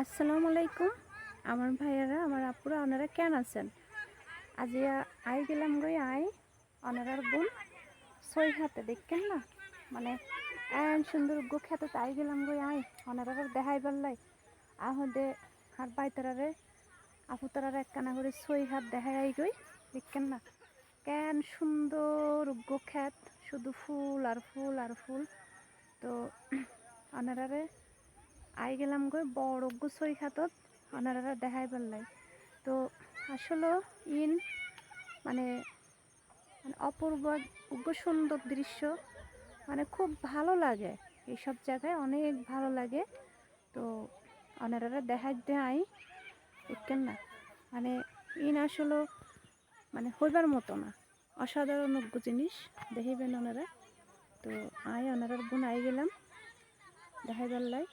আসসালামু আলাইকুম। আমার ভাইয়ারা, আমার আপুরা, ওনারা কেন আছেন? আজ আই গেলাম গই আই ওনারার বোন সই হাতে, দেখেন না? মানে এন সুন্দর গো খেতে আই গেলাম গই আই ওনারা দেখাই পারলাই আহদে আর বাইতারারে, আপু তারার একখানা করে সই হাত দেখাই আই গই, দেখেন না? কেন সুন্দর গো শুধু ফুল আর ফুল আর ফুল। তো ওনারারে আই গেলাম গই বড় গুছই খাতত ওনারা দেখাই পারলাই তো আসলে ইন মানে মানে অপূর্ব উগ্র সুন্দর দৃশ্য। মানে খুব ভালো লাগে। এইসব জায়গায় অনেক ভালো লাগে। তো ওনারা দেখাই দেয় দেখেন না। মানে ইন আসলে মানে হইবার মতো না। অসাধারণ উগ্র জিনিস, দেখিবেন ওনারা তো আই ওনারার বোন আই গেলাম। দেখাই পারলাই